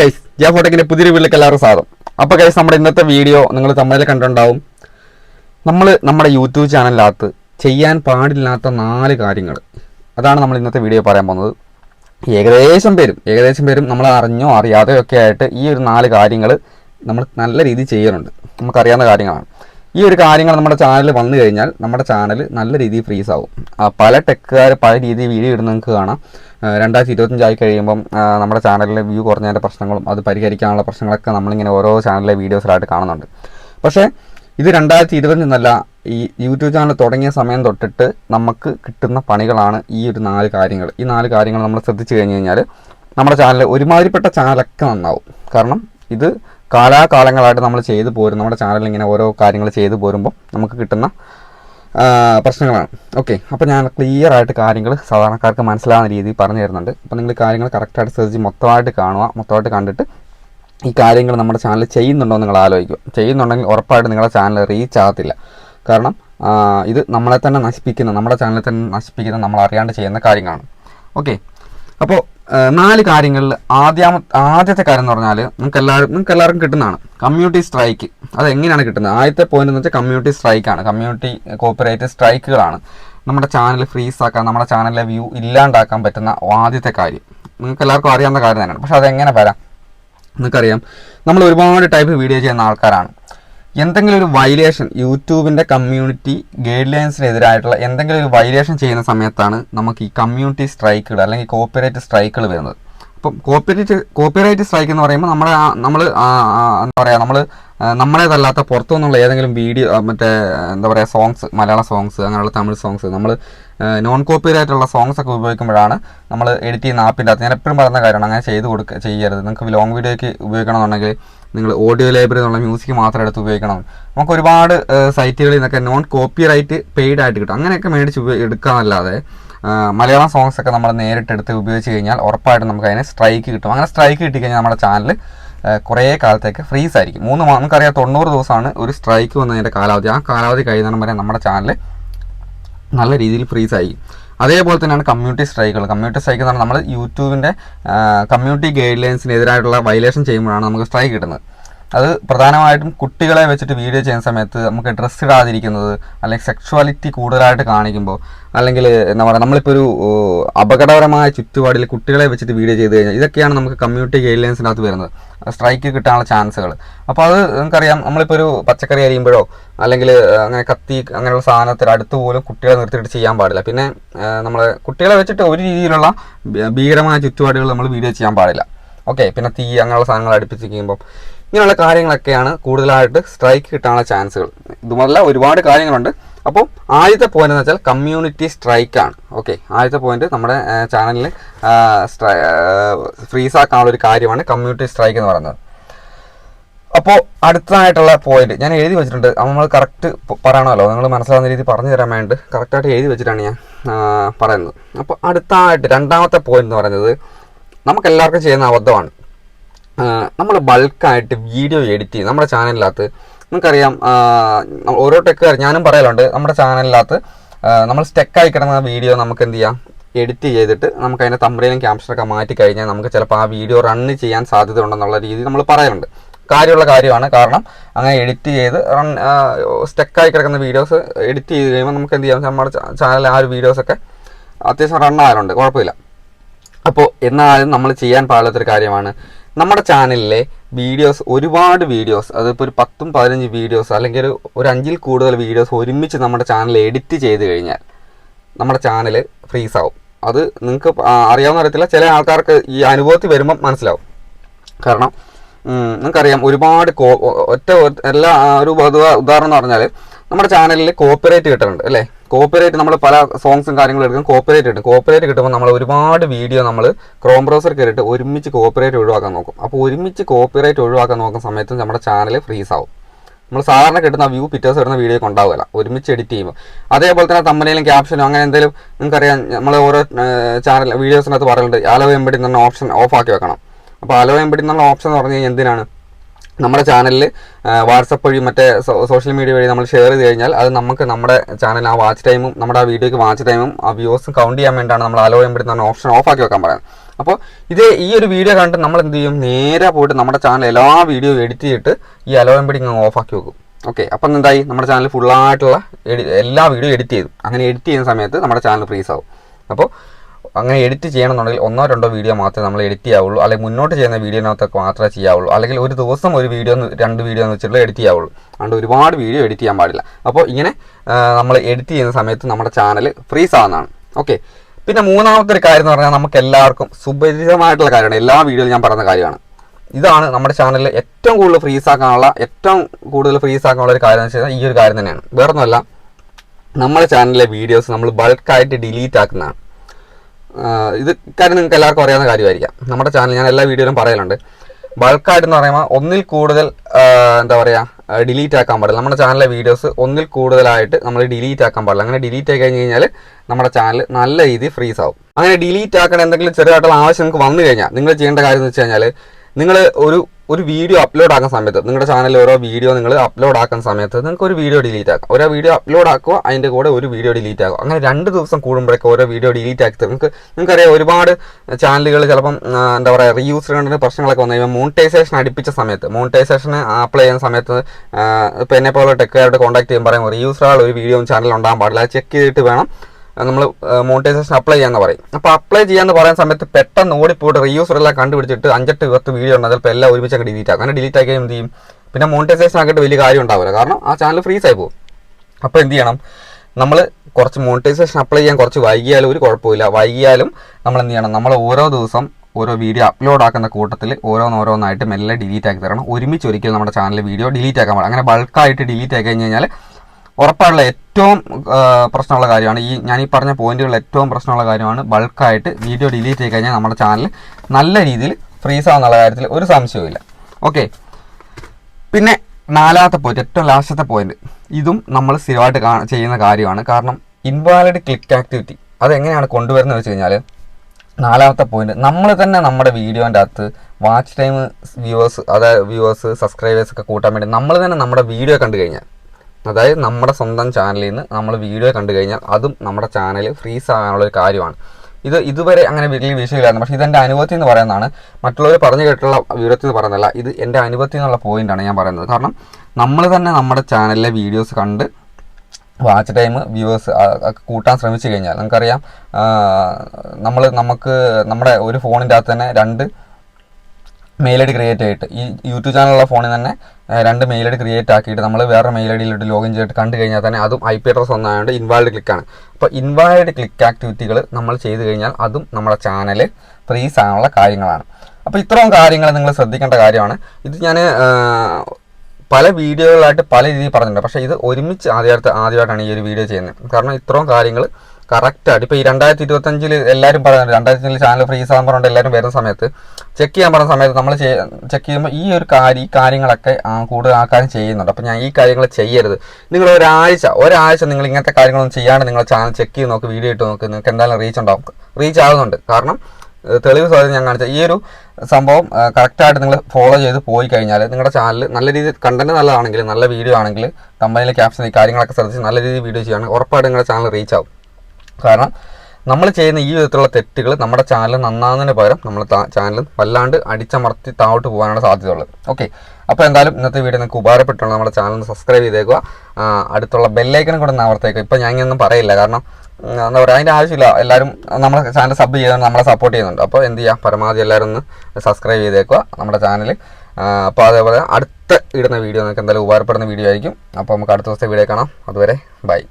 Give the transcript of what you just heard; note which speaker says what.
Speaker 1: Guys Jaya ഫോട്ടോക്കിന്റെ പുതിയൊരു വീട്ടിലേക്ക് എല്ലാവർക്കും സ്വാഗതം. അപ്പോൾ ഗൈസ് നമ്മുടെ ഇന്നത്തെ വീഡിയോ നിങ്ങൾ തമ്മിൽ കണ്ടിട്ടുണ്ടാവും. നമ്മൾ നമ്മുടെ യൂട്യൂബ് ചാനലിനകത്ത് ചെയ്യാൻ പാടില്ലാത്ത നാല് കാര്യങ്ങൾ. അതാണ് നമ്മൾ ഇന്നത്തെ വീഡിയോ പറയാൻ പോകുന്നത്. ഏകദേശം പേരും ഏകദേശം പേരും നമ്മൾ അറിഞ്ഞോ അറിയാതെയോ ഒക്കെ ആയിട്ട് ഈ ഒരു നാല് കാര്യങ്ങൾ നമ്മൾ നല്ല രീതിയിൽ ചെയ്യുന്നുണ്ട് നമുക്കറിയാവുന്ന കാര്യങ്ങളാണ്. ഈ ഒരു കാര്യങ്ങൾ നമ്മുടെ ചാനലിൽ വന്നു കഴിഞ്ഞാൽ നമ്മുടെ ചാനൽ നല്ല രീതിയിൽ ഫ്രീസ് ആവും. പല ടെക്കുകാർ പല രീതിയിൽ വീഡിയോ ഇടുന്ന നിങ്ങൾക്ക് കാണാം. രണ്ടായിരത്തി ഇരുപത്തഞ്ചായി കഴിയുമ്പം നമ്മുടെ ചാനലിലെ വ്യൂ കുറഞ്ഞതിന്റെ പ്രശ്നങ്ങളും അത് പരിഹരിക്കാനുള്ള പ്രശ്നങ്ങളൊക്കെ നമ്മളിങ്ങനെ ഓരോ ചാനലിലെ വീഡിയോസിലായിട്ട് കാണുന്നുണ്ട്. പക്ഷേ ഇത് രണ്ടായിരത്തി ഇരുപതിൽ നിന്നല്ല ഈ യൂട്യൂബ് ചാനൽ തുടങ്ങിയ സമയം തൊട്ടിട്ട് നമുക്ക് കിട്ടുന്ന പണികളാണ് ഈ ഒരു നാല് കാര്യങ്ങൾ. ഈ നാല് കാര്യങ്ങൾ നമ്മൾ ശ്രദ്ധിച്ചു കഴിഞ്ഞ് കഴിഞ്ഞാൽ നമ്മുടെ ചാനൽ ഒരുമാതിരിപ്പെട്ട ചാനലൊക്കെ നന്നാവും. കാരണം ഇത് കാലാകാലങ്ങളായിട്ട് നമ്മൾ ചെയ്തു പോരും. നമ്മുടെ ചാനലിൽ ഇങ്ങനെ ഓരോ കാര്യങ്ങൾ ചെയ്തു പോരുമ്പോൾ നമുക്ക് കിട്ടുന്ന പ്രശ്നങ്ങളാണ്. ഓക്കെ അപ്പോൾ ഞാൻ ക്ലിയർ ആയിട്ട് കാര്യങ്ങൾ സാധാരണക്കാർക്ക് മനസ്സിലാകുന്ന രീതിയിൽ പറഞ്ഞു തരുന്നുണ്ട്. അപ്പോൾ നിങ്ങൾ കാര്യങ്ങൾ കറക്റ്റായിട്ട് ശ്രദ്ധിച്ച് മൊത്തമായിട്ട് കാണുക. മൊത്തമായിട്ട് കണ്ടിട്ട് ഈ കാര്യങ്ങൾ നമ്മുടെ ചാനൽ ചെയ്യുന്നുണ്ടോ നിങ്ങൾ ആലോചിക്കുക. ചെയ്യുന്നുണ്ടെങ്കിൽ ഉറപ്പായിട്ട് നിങ്ങളുടെ ചാനൽ റീച്ച് ആകത്തില്ല. കാരണം ഇത് നമ്മളെ തന്നെ നശിപ്പിക്കുന്ന നമ്മുടെ ചാനലിൽ തന്നെ നശിപ്പിക്കുന്ന നമ്മൾ അറിയാണ്ട് ചെയ്യുന്ന കാര്യങ്ങളാണ്. ഓക്കെ അപ്പോൾ നാല് കാര്യങ്ങളിൽ ആദ്യാമ ആദ്യത്തെ കാര്യം എന്ന് പറഞ്ഞാൽ നിങ്ങൾക്ക് എല്ലാവരും നിങ്ങൾക്ക് എല്ലാവർക്കും കിട്ടുന്നതാണ്. Community strike. അത് എങ്ങനെയാണ് കിട്ടുന്നത്? ആദ്യത്തെ പോയിന്റ് എന്ന് വെച്ചാൽ കമ്മ്യൂണിറ്റി സ്ട്രൈക്കാണ്. കമ്മ്യൂണിറ്റി കോപ്പറേറ്റ് സ്ട്രൈക്കുകളാണ്. നമ്മുടെ ചാനൽ ഫ്രീസ് ആക്കാൻ നമ്മുടെ ചാനലിലെ വ്യൂ ഇല്ലാണ്ടാക്കാൻ പറ്റുന്ന ആദ്യത്തെ കാര്യം. നിങ്ങൾക്ക് എല്ലാവർക്കും അറിയാവുന്ന കാര്യം തന്നെയാണ്. പക്ഷെ അതെങ്ങനെ വരാം? നിങ്ങൾക്കറിയാം. നമ്മൾ ഒരുപാട് ടൈപ്പ് വീഡിയോ ചെയ്യുന്ന ആൾക്കാരാണ്. എന്തെങ്കിലും ഒരു വൈലേഷൻ യൂട്യൂബിന്റെ കമ്മ്യൂണിറ്റി ഗൈഡ് ലൈൻസിനെതിരായിട്ടുള്ള എന്തെങ്കിലും ഒരു വൈലേഷൻ ചെയ്യുന്ന സമയത്താണ് നമുക്ക് ഈ കമ്മ്യൂണിറ്റി സ്ട്രൈക്കുകൾ അല്ലെങ്കിൽ കോപ്പിറൈറ്റ് സ്ട്രൈക്കുകൾ വരുന്നത്. അപ്പം കോപ്പിറൈറ്റ് കോപ്പിറൈറ്റ് സ്ട്രൈക്ക് എന്ന് പറയുമ്പോൾ നമ്മുടെ നമ്മൾ എന്താ പറയുക നമ്മൾ നമ്മളേതല്ലാത്ത പുറത്തു നിന്നുള്ള ഏതെങ്കിലും വീഡിയോ മറ്റേ എന്താ പറയുക സോങ്സ് മലയാള സോങ്സ് അങ്ങനെയുള്ള തമിഴ് സോങ്സ് നമ്മൾ നോൺ കോപ്പിറൈറ്റ് ഉള്ള സോങ്സ് ഒക്കെ ഉപയോഗിക്കുമ്പോഴാണ് നമ്മൾ എഡിറ്റ് ചെയ്യുന്ന ആപ്പിന്റെ അകത്ത് ഞാൻ എപ്പോഴും പറയുന്ന കാര്യമാണ് അങ്ങനെ ചെയ്ത് കൊടുക്കുക ചെയ്യരുത്. നിങ്ങൾക്ക് ലോങ് വീഡിയോയ്ക്ക് ഉപയോഗിക്കണമെന്നുണ്ടെങ്കിൽ നിങ്ങൾ ഓഡിയോ ലൈബ്രറി എന്നുള്ള മ്യൂസിക് മാത്രം എടുത്ത് ഉപയോഗിക്കണം. നമുക്ക് ഒരുപാട് സൈറ്റുകളിൽ നിന്നൊക്കെ നോൺ കോപ്പി റൈറ്റ് പെയ്ഡ് ആയിട്ട് കിട്ടും. അങ്ങനെയൊക്കെ മേടിച്ച് എടുക്കാമെന്നല്ലാതെ മലയാളം സോങ്സ് ഒക്കെ നമ്മൾ നേരിട്ട് എടുത്ത് ഉപയോഗിച്ച് കഴിഞ്ഞാൽ ഉറപ്പായിട്ടും നമുക്ക് അതിനെ സ്ട്രൈക്ക് കിട്ടും. അങ്ങനെ സ്ട്രൈക്ക് കിട്ടിക്കഴിഞ്ഞാൽ നമ്മുടെ ചാനൽ കുറേ കാലത്തേക്ക് ഫ്രീസ് ആയിരിക്കും. മൂന്ന് നമുക്കറിയാം തൊണ്ണൂറ് ദിവസമാണ് ഒരു സ്ട്രൈക്ക് വന്നതിന്റെ കാലാവധി. ആ കാലാവധി കഴിയുന്നതിന് വരെ നമ്മുടെ ചാനൽ നല്ല രീതിയിൽ ഫ്രീസായി അതേപോലെ തന്നെയാണ് കമ്മ്യൂണിറ്റി സ്ട്രൈക്കുകൾ കമ്മ്യൂണിറ്റി സ്ട്രൈക്ക് എന്ന് പറഞ്ഞാൽ നമ്മൾ യൂട്യൂബിന്റെ കമ്മ്യൂണിറ്റി ഗൈഡ് ലൈൻസിനെതിരായിട്ടുള്ള വയലേഷൻ ചെയ്യുമ്പോഴാണ് നമുക്ക് സ്ട്രൈക്ക് കിട്ടുന്നത്. അത് പ്രധാനമായിട്ടും കുട്ടികളെ വെച്ചിട്ട് വീഡിയോ ചെയ്യുന്ന സമയത്ത് നമുക്ക് ഡ്രസ്സ് ഇടാതിരിക്കുന്നത് അല്ലെങ്കിൽ സെക്ഷുവാലിറ്റി കൂടുതലായിട്ട് കാണിക്കുമ്പോൾ അല്ലെങ്കിൽ എന്താ പറയുക നമ്മളിപ്പോൾ ഒരു അപകടകരമായ ചുറ്റുപാടിൽ കുട്ടികളെ വെച്ചിട്ട് വീഡിയോ ചെയ്ത് കഴിഞ്ഞാൽ ഇതൊക്കെയാണ് നമുക്ക് കമ്മ്യൂണിറ്റി ഗൈഡ് ലൈൻസിനകത്ത് വരുന്നത്. സ്ട്രൈക്ക് കിട്ടാനുള്ള ചാൻസുകൾ അപ്പോൾ അത് നിങ്ങൾക്കറിയാം നമ്മളിപ്പോൾ ഒരു പച്ചക്കറി അരിയുമ്പോഴോ അല്ലെങ്കിൽ അങ്ങനെ കത്തി അങ്ങനെയുള്ള സാധനത്തിൽ അടുത്ത് പോലും കുട്ടികളെ നിർത്തിയിട്ട് ചെയ്യാൻ പാടില്ല. പിന്നെ നമ്മൾ കുട്ടികളെ വെച്ചിട്ട് ഒരു രീതിയിലുള്ള ഭീകരമായ ചുറ്റുപാടുകൾ നമ്മൾ വീഡിയോ ചെയ്യാൻ പാടില്ല. ഓക്കെ പിന്നെ തീ അങ്ങനെയുള്ള സാധനങ്ങൾ അടുപ്പിച്ചിരിക്കുമ്പോൾ ഇങ്ങനെയുള്ള കാര്യങ്ങളൊക്കെയാണ് കൂടുതലായിട്ട് സ്ട്രൈക്ക് കിട്ടാനുള്ള ചാൻസുകൾ ഇതുമല്ല ഒരുപാട് കാര്യങ്ങളുണ്ട്. അപ്പോൾ ആദ്യത്തെ പോയിന്റ് എന്ന് വെച്ചാൽ കമ്മ്യൂണിറ്റി സ്ട്രൈക്കാണ് ഓക്കെ ആദ്യത്തെ പോയിന്റ് നമ്മുടെ ചാനലിൽ ഫ്രീസ് ആക്കാനുള്ള ഒരു കാര്യമാണ് കമ്മ്യൂണിറ്റി സ്ട്രൈക്ക് എന്ന് പറയുന്നത്. അപ്പോൾ അടുത്തതായിട്ടുള്ള പോയിന്റ് ഞാൻ എഴുതി വെച്ചിട്ടുണ്ട്. നമ്മൾ കറക്റ്റ് പറയണമല്ലോ. നിങ്ങൾ മനസ്സിലാവുന്ന രീതി പറഞ്ഞു തരാൻ വേണ്ടി കറക്റ്റായിട്ട് എഴുതി വെച്ചിട്ടാണ് ഞാൻ പറയുന്നത്. അപ്പോൾ അടുത്തായിട്ട് രണ്ടാമത്തെ പോയിന്റ് എന്ന് പറയുന്നത് നമുക്ക് എല്ലാവർക്കും ചെയ്യുന്ന അബദ്ധമാണ്. നമ്മൾ ബൾക്കായിട്ട് വീഡിയോ എഡിറ്റ് ചെയ്യും. നമ്മുടെ ചാനലിനകത്ത് നമുക്കറിയാം ഓരോ ടെക്കുകാർ ഞാനും പറയലുണ്ട് നമ്മുടെ ചാനലിനകത്ത് നമ്മൾ സ്റ്റെക്കായി കിടന്ന വീഡിയോ നമുക്ക് എന്ത് ചെയ്യാം എഡിറ്റ് ചെയ്തിട്ട് നമുക്ക് അതിന്റെ തമ്പറയിലും ക്യാപ്ഷനൊക്കെ മാറ്റി കഴിഞ്ഞാൽ നമുക്ക് ചിലപ്പോൾ ആ വീഡിയോ റണ്ണ് ചെയ്യാൻ സാധ്യത ഉണ്ടെന്നുള്ള രീതി നമ്മൾ പറയാറുണ്ട് കാര്യമുള്ള കാര്യമാണ്. കാരണം അങ്ങനെ എഡിറ്റ് ചെയ്ത് റൺ സ്റ്റെക്കായി കിടക്കുന്ന വീഡിയോസ് എഡിറ്റ് ചെയ്ത് കഴിയുമ്പോൾ നമുക്ക് എന്ത് ചെയ്യാം നമ്മുടെ ചാനൽ ആ ഒരു വീഡിയോസൊക്കെ അത്യാവശ്യം ആയാലുണ്ട് കുഴപ്പമില്ല. അപ്പോൾ എന്നാലും നമ്മൾ ചെയ്യാൻ പാടില്ലാത്തൊരു കാര്യമാണ്. നമ്മുടെ ചാനലിലെ വീഡിയോസ് ഒരുപാട് വീഡിയോസ് അതിപ്പോൾ ഒരു പത്തും പതിനഞ്ച് വീഡിയോസ് അല്ലെങ്കിൽ ഒരു ഒരു അഞ്ചിൽ കൂടുതൽ വീഡിയോസ് ഒരുമിച്ച് നമ്മുടെ ചാനൽ എഡിറ്റ് ചെയ്ത് കഴിഞ്ഞാൽ നമ്മുടെ ചാനൽ ഫ്രീസ് ആവും അത് നിങ്ങൾക്ക് അറിയാവുന്ന അറിയത്തില്ല ചില ആൾക്കാർക്ക് ഈ അനുഭവത്തിൽ വരുമ്പം മനസ്സിലാവും. കാരണം നിങ്ങൾക്കറിയാം ഒരുപാട് കോ ഒറ്റ എല്ലാ ഒരു ഉദാ- ഉദാഹരണം എന്ന് പറഞ്ഞാൽ നമ്മുടെ ചാനലിൽ കോപ്പറേറ്റ് കിട്ടുന്നുണ്ട് അല്ലേ? കോപ്പറേറ്റ് നമ്മൾ പല സോങ്സും കാര്യങ്ങളും എടുക്കും. കോപ്പറേറ്റ് കിട്ടും കോപ്പറേറ്റ് കിട്ടുമ്പോൾ നമ്മൾ ഒരുപാട് വീഡിയോ നമ്മൾ ക്രോം ബ്രൗസർ കയറിയിട്ട് ഒരുമിച്ച് കോപ്പറേറ്റ് ഒഴിവാക്കാൻ നോക്കും. അപ്പോൾ ഒരുമിച്ച് കോപ്പറേറ്റ് ഒഴിവാക്കാൻ നോക്കുന്ന സമയത്ത് നമ്മുടെ ചാനൽ ഫ്രീസ് ആവും. നമ്മൾ സാധാരണ കിട്ടുന്ന വ്യൂ പിറ്റേഴ്സ് വരുന്ന വീഡിയോ ഉണ്ടാവില്ല ഒരുമിച്ച് എഡിറ്റ് ചെയ്യുമ്പോൾ അതേപോലെ തന്നെ തമ്മനയിലും ക്യാപ്ഷനും അങ്ങനെ എന്തെങ്കിലും നിങ്ങൾക്കറിയാം നമ്മൾ ഓരോ ചാനൽ വീഡിയോസിനകത്ത് പറയുന്നുണ്ട് അലോ എംബഡി എന്ന ഓപ്ഷൻ ഓഫ് ആക്കി വെക്കണം. അപ്പോൾ അലോ എംബഡി എന്നുള്ള ഓപ്ഷൻ എന്ന് പറഞ്ഞു കഴിഞ്ഞാൽ എന്തിനാണ്? നമ്മുടെ ചാനലിൽ വാട്സപ്പ് വഴി മറ്റേ സോഷ്യൽ മീഡിയ വഴി നമ്മൾ ഷെയർ ചെയ്ത് കഴിഞ്ഞാൽ അത് നമുക്ക് നമ്മുടെ ചാനൽ ആ വാച്ച് ടൈമും നമ്മുടെ ആ വീഡിയോക്ക് വാച്ച് ടൈമും ആ വ്യൂസും കൗണ്ട് ചെയ്യാൻ വേണ്ടിയാണ് നമ്മൾ അലോ എംബഡി എന്ന ഓപ്ഷൻ ഓഫ് ആക്കി വെക്കാൻ പറയുന്നത്. അപ്പോൾ ഇത് ഈ ഒരു വീഡിയോ കണ്ട് നമ്മൾ എന്ത് ചെയ്യും? നേരെ പോയിട്ട് നമ്മുടെ ചാനൽ എല്ലാ വീഡിയോ എഡിറ്റ് ചെയ്തിട്ട് ഈ അലോവൻപടി ഓഫ് ആക്കി വെക്കും. ഓക്കെ അപ്പം എന്തായി? നമ്മുടെ ചാനൽ ഫുള്ളായിട്ടുള്ള എല്ലാ വീഡിയോ എഡിറ്റ് ചെയ്തു. അങ്ങനെ എഡിറ്റ് ചെയ്യുന്ന സമയത്ത് നമ്മുടെ ചാനൽ ഫ്രീസ് ആവും. അപ്പോൾ അങ്ങനെ എഡിറ്റ് ചെയ്യണമെന്നുണ്ടെങ്കിൽ ഒന്നോ രണ്ടോ വീഡിയോ മാത്രമേ നമ്മൾ എഡിറ്റ് ചെയ്യാവുള്ളൂ. അല്ലെങ്കിൽ മുന്നോട്ട് ചെയ്യുന്ന വീഡിയോനകത്തൊക്കെ മാത്രമേ ചെയ്യാവുള്ളൂ. അല്ലെങ്കിൽ ഒരു ദിവസം ഒരു വീഡിയോ രണ്ട് വീഡിയോ എന്ന് വെച്ചിട്ടുള്ള എഡിറ്റ് ചെയ്യാവുള്ളൂ. അതുകൊണ്ട് ഒരുപാട് വീഡിയോ എഡിറ്റ് ചെയ്യാൻ പാടില്ല. അപ്പോൾ ഇങ്ങനെ നമ്മൾ എഡിറ്റ് ചെയ്യുന്ന സമയത്ത് നമ്മുടെ ചാനൽ ഫ്രീസ് ആവുന്നതാണ്. ഓക്കെ പിന്നെ മൂന്നാമത്തെ ഒരു കാര്യം എന്ന് പറഞ്ഞാൽ നമുക്ക് എല്ലാവർക്കും സുപരിചിതമായിട്ടുള്ള കാര്യമാണ്. എല്ലാ വീഡിയോയിലും ഞാൻ പറയുന്ന കാര്യമാണ്. ഇതാണ് നമ്മുടെ ചാനലിൽ ഏറ്റവും കൂടുതൽ ഫ്രീസ് ആക്കാനുള്ള ഏറ്റവും കൂടുതൽ ഫ്രീസ് ആക്കാനുള്ള ഒരു കാര്യം എന്ന് വെച്ചാൽ ഈ ഒരു കാര്യം തന്നെയാണ്. വേറൊന്നുമല്ല നമ്മുടെ ചാനലിലെ വീഡിയോസ് നമ്മൾ ബൾക്കായിട്ട് ഡിലീറ്റ് ആക്കുന്നതാണ്. ഇത് കാര്യം നിങ്ങൾക്ക് എല്ലാവർക്കും അറിയാവുന്ന കാര്യമായിരിക്കാം. നമ്മുടെ ചാനൽ ഞാൻ എല്ലാ വീഡിയോയിലും പറയലുണ്ട്. ബൾക്കായിട്ട് എന്ന് പറയുമ്പോൾ ഒന്നിൽ കൂടുതൽ എന്താ പറയുക ഡിലീറ്റ് ആക്കാൻ പാടില്ല. നമ്മുടെ ചാനലിലെ വീഡിയോസ് ഒന്നിൽ കൂടുതലായിട്ട് നമ്മൾ ഡിലീറ്റ് ആക്കാൻ പാടില്ല. അങ്ങനെ ഡിലീറ്റ് ആയി കഴിഞ്ഞ് കഴിഞ്ഞാൽ നമ്മുടെ ചാനൽ നല്ല രീതിയിൽ ഫ്രീസ് ആവും. അങ്ങനെ ഡിലീറ്റ് ആക്കേണ്ട എന്തെങ്കിലും ചെറുതായിട്ടുള്ള ആവശ്യം നിങ്ങൾക്ക് വന്നു കഴിഞ്ഞാൽ നിങ്ങൾ ചെയ്യേണ്ട കാര്യം എന്ന് വെച്ച് കഴിഞ്ഞാൽ നിങ്ങൾ ഒരു ഒരു വീഡിയോ അപ്ലോഡ് ആക്കുന്ന സമയത്ത് നിങ്ങളുടെ ചാനലിൽ ഓരോ വീഡിയോ നിങ്ങൾ അപ്ലോഡ് ആക്കുന്ന സമയത്ത് നിങ്ങൾക്ക് ഒരു വീഡിയോ ഡിലീറ്റ് ആക്കാം. ഓരോ വീഡിയോ അപ്ലോഡ് ആക്കുക അതിന്റെ കൂടെ ഒരു വീഡിയോ ഡിലീറ്റ് ആക്കുക അങ്ങനെ രണ്ട് ദിവസം കൂടുമ്പോഴേക്കും ഓരോ വീഡിയോ ഡിലീറ്റ് ആക്കി നിങ്ങൾക്ക് നിങ്ങൾക്കറിയാം ഒരുപാട് ചാനലുകൾ ചിലപ്പം എന്താ പറയുക റീയൂസ് കണ്ടിന് പ്രശ്നങ്ങളൊക്കെ വന്നു കഴിയുമ്പോൾ മോണിറ്റൈസേഷൻ അടിപ്പിച്ച സമയത്ത് മോണിറ്റൈസേഷൻ അപ്ലൈ ചെയ്യുന്ന സമയത്ത് ഇപ്പോൾ ഇപ്പം എന്നെ പോലെ ടെക്കുകാരോട് കോൺടാക്ട് ചെയ്യാൻ പറയും റീയൂസറുകൾ ഒരു വീഡിയോ ചാനൽ ഉണ്ടാകാൻ പാടില്ല ചെക്ക് ചെയ്തിട്ട് വേണം. നമ്മൾ മോണിറ്റൈസേഷൻ അപ്ലൈ ചെയ്യാന്ന് പറയും. അപ്പോൾ അപ്ലൈ ചെയ്യാന്ന് പറയുന്ന സമയത്ത് പെട്ടെന്ന് ഓടിപ്പോയിട്ട് റീയൂസർ എല്ലാം കണ്ടുപിടിച്ചിട്ട് അഞ്ചെട്ട് പത്ത് വീഡിയോ ഉണ്ട് ചിലപ്പോൾ എല്ലാം ഒരുമിച്ച് അങ്ങ് ഡിലീറ്റ് ആക്കും. അങ്ങനെ ഡിലീറ്റ് ആക്കി എന്ത് ചെയ്യും? പിന്നെ മോണിറ്റൈസേഷൻ ആക്കിയിട്ട് വലിയ കാര്യം ഉണ്ടാവില്ല. കാരണം ആ ചാനൽ ഫ്രീസ് ആയി പോകും. അപ്പോൾ എന്ത് ചെയ്യണം? നമ്മൾ കുറച്ച് മോണിറ്റൈസേഷൻ അപ്ലൈ ചെയ്യാൻ കുറച്ച് വൈകിയാലും ഒരു കുഴപ്പമില്ല വൈകിയാലും നമ്മൾ എന്ത് ചെയ്യണം? നമ്മൾ ഓരോ ദിവസം ഓരോ വീഡിയോ അപ്ലോഡ് ആക്കുന്ന കൂട്ടത്തിൽ ഓരോന്നോരോന്നായിട്ട് മെല്ലെ ഡിലീറ്റ് ആക്കി തരണം. ഒരുമിച്ച് ഒരിക്കലും നമ്മുടെ ചാനൽ വീഡിയോ ഡിലീറ്റ് ആക്കാൻ പാടില്ല. അങ്ങനെ ബൾക്കായിട്ട് ഡിലീറ്റ് ആക്കി കഴിഞ്ഞ് കഴിഞ്ഞാൽ ഉറപ്പായുള്ള ഏറ്റവും പ്രശ്നമുള്ള കാര്യമാണ് ഈ ഞാൻ ഈ പറഞ്ഞ പോയിന്റുകൾ ഏറ്റവും പ്രശ്നമുള്ള കാര്യമാണ് ബൾക്കായിട്ട് വീഡിയോ ഡിലീറ്റ് ചെയ്ത് കഴിഞ്ഞാൽ നമ്മുടെ ചാനൽ നല്ല രീതിയിൽ ഫ്രീസ് ആവുന്നുള്ള കാര്യത്തിൽ ഒരു സംശയവുമില്ല. ഓക്കെ. പിന്നെ നാലാമത്തെ പോയിന്റ് ഏറ്റവും ലാസ്റ്റത്തെ പോയിന്റ് ഇതും നമ്മൾ സ്ഥിരമായിട്ട് ചെയ്യുന്ന കാര്യമാണ്. കാരണം ഇൻവാലിഡ് ക്ലിക്ക് ആക്ടിവിറ്റി അതെങ്ങനെയാണ് കൊണ്ടുവരുന്നത് വെച്ച് കഴിഞ്ഞാൽ നാലാമത്തെ പോയിന്റ് നമ്മൾ തന്നെ നമ്മുടെ വീഡിയോന്റെ അകത്ത് വാച്ച് ടൈം വ്യൂവേഴ്സ് അതായത് വ്യൂവേഴ്സ് സബ്സ്ക്രൈബേഴ്സ് ഒക്കെ കൂട്ടാൻ വേണ്ടി നമ്മൾ തന്നെ നമ്മുടെ വീഡിയോ കണ്ടു കഴിഞ്ഞാൽ അതായത് നമ്മുടെ സ്വന്തം ചാനലിൽ നിന്ന് നമ്മൾ വീഡിയോ കണ്ടു കഴിഞ്ഞാൽ അതും നമ്മുടെ ചാനൽ ഫ്രീസ് ആകാനുള്ള ഒരു കാര്യമാണ്. ഇത് ഇതുവരെ അങ്ങനെ വലിയ വിഷയമില്ലായിരുന്നു. പക്ഷേ ഇതെന്റെ അനുഭവത്തിൽ നിന്ന് പറയുന്നതാണ്. മറ്റുള്ളവർ പറഞ്ഞു കേട്ടുള്ള വിവരത്തിൽ നിന്ന് പറയുന്നതല്ല ഇത് എന്റെ അനുഭവത്തിൽ നിന്നുള്ള പോയിന്റാണ് ഞാൻ പറയുന്നത്. കാരണം നമ്മൾ തന്നെ നമ്മുടെ ചാനലിലെ വീഡിയോസ് കണ്ട് വാച്ച് ടൈം വ്യൂവേഴ്സ് കൂട്ടാൻ ശ്രമിച്ചു കഴിഞ്ഞാൽ നമുക്കറിയാം നമ്മൾ നമുക്ക് നമ്മുടെ ഒരു ഫോണിന്റെ അകത്ത് തന്നെ രണ്ട് മെയിൽ ഐ ഡി ക്രിയേറ്റ് ആയിട്ട്. ഈ യൂട്യൂബ് ചാനലുള്ള ഫോണിൽ തന്നെ രണ്ട് മെയിൽ ഐ ഡി ക്രിയേറ്റ് ആക്കിയിട്ട് നമ്മൾ വേറെ മെയിൽ ഐ ഡിയിലോട്ട് ലോഗിൻ ചെയ്തിട്ട് കണ്ടു കഴിഞ്ഞാൽ തന്നെ അതും ഐ പി അഡ്രസ് ഒന്നായതുകൊണ്ട് ഇൻവാൾഡ് ക്ലിക്കാണ് അപ്പോൾ ഇൻവാൾഡ് ക്ലിക്ക് ആക്ടിവിറ്റികൾ നമ്മൾ ചെയ്ത് കഴിഞ്ഞാൽ അതും നമ്മുടെ ചാനൽ ഫ്രീസ് ആകാനുള്ള കാര്യങ്ങളാണ്. അപ്പോൾ ഇത്രയും കാര്യങ്ങൾ നിങ്ങൾ ശ്രദ്ധിക്കേണ്ട കാര്യമാണ്. ഇത് ഞാൻ പല വീഡിയോകളായിട്ട് പല രീതിയിൽ പറഞ്ഞിട്ടുണ്ട്. പക്ഷേ ഇത് ഒരുമിച്ച് ആദ്യമായിട്ട് ആദ്യമായിട്ടാണ് ഈ ഒരു വീഡിയോ ചെയ്യുന്നത്. കാരണം ഇത്രയും കാര്യങ്ങൾ കറക്റ്റായിട്ട് ഇപ്പോൾ ഈ രണ്ടായിരത്തി ഇരുപത്തഞ്ചിൽ എല്ലാവരും പറയുന്നുണ്ട് രണ്ടായിരത്തി അഞ്ചിൽ ചാനൽ ഫ്രീസ് ആകാൻ പറഞ്ഞിട്ട് എല്ലാവരും വരുന്ന സമയത്ത് ചെക്ക് ചെയ്യാൻ പറഞ്ഞ സമയത്ത് നമ്മൾ ചെക്ക് ചെയ്യുമ്പോൾ ഈ ഒരു കാര്യം ഈ കാര്യങ്ങളൊക്കെ കൂടുതൽ ആൾക്കാരും ചെയ്യുന്നുണ്ട്. അപ്പോൾ ഞാൻ ഈ കാര്യങ്ങൾ ചെയ്യരുത്. നിങ്ങൾ ഒരാഴ്ച ഒരാഴ്ച നിങ്ങൾ ഇങ്ങനത്തെ കാര്യങ്ങളൊന്നും ചെയ്യാണ്ട് നിങ്ങൾ ചാനൽ ചെക്ക് ചെയ്ത് നോക്ക് വീഡിയോ ഇട്ട് നോക്ക് നിങ്ങൾക്ക് എന്തായാലും റീച്ച് ഉണ്ടാവും. റീച്ച് ആകുന്നുണ്ട് കാരണം തെളിവ് സാധ്യത ഞാൻ കാണിച്ച ഈ ഒരു സംഭവം കറക്റ്റായിട്ട് നിങ്ങൾ ഫോളോ ചെയ്ത് പോയി കഴിഞ്ഞാൽ നിങ്ങളുടെ ചാനൽ നല്ല രീതിയിൽ കണ്ടന്റ് നല്ലതാണെങ്കിൽ നല്ല വീഡിയോ ആണെങ്കിൽ തമ്പനിലെ ക്യാപ്ഷൻ ഈ കാര്യങ്ങളൊക്കെ ശ്രദ്ധിച്ച് നല്ല രീതിയിൽ വീഡിയോ ചെയ്യുകയാണെങ്കിൽ ഉറപ്പായിട്ട് നിങ്ങളുടെ ചാനൽ റീച്ച് ആവും. കാരണം നമ്മൾ ചെയ്യുന്ന ഈ വിധത്തിലുള്ള തെറ്റുകൾ നമ്മുടെ ചാനൽ നന്നാകുന്നതിന് പകരം നമ്മൾ ചാനൽ വല്ലാണ്ട് അടിച്ചമർത്തി താഴോട്ട് പോകാനാണ് സാധ്യതയുള്ളത്. ഓക്കെ അപ്പോൾ എന്തായാലും ഇന്നത്തെ വീഡിയോ നിങ്ങൾക്ക് ഉപകാരപ്പെട്ടുള്ള നമ്മുടെ ചാനൽ സബ്സ്ക്രൈബ് ചെയ്തേക്കുക. അടുത്തുള്ള ബെല്ലൈക്കനും കൂടെ ഒന്ന് ആവർത്തേക്കുക ഇപ്പോൾ ഞാൻ ഇങ്ങനെയൊന്നും പറയില്ല. കാരണം എന്താ പറയുക അതിന്റെ ആവശ്യമില്ല. എല്ലാവരും നമ്മുടെ ചാനൽ സബ് ചെയ്തുകൊണ്ട് നമ്മളെ സപ്പോർട്ട് ചെയ്യുന്നുണ്ട്. അപ്പോൾ എന്ത് ചെയ്യുക പരമാവധി എല്ലാവരും ഒന്ന് സബ്സ്ക്രൈബ് ചെയ്തേക്കുക. നമ്മുടെ ചാനൽ അപ്പോൾ അതേപോലെ അടുത്ത ഇടുന്ന വീഡിയോ നിങ്ങൾക്ക് എന്തായാലും ഉപകാരപ്പെടുന്ന വീഡിയോ ആയിരിക്കും. അപ്പോൾ നമുക്ക് അടുത്ത ദിവസത്തെ വീഡിയോ കാണാം. അതുവരെ ബൈ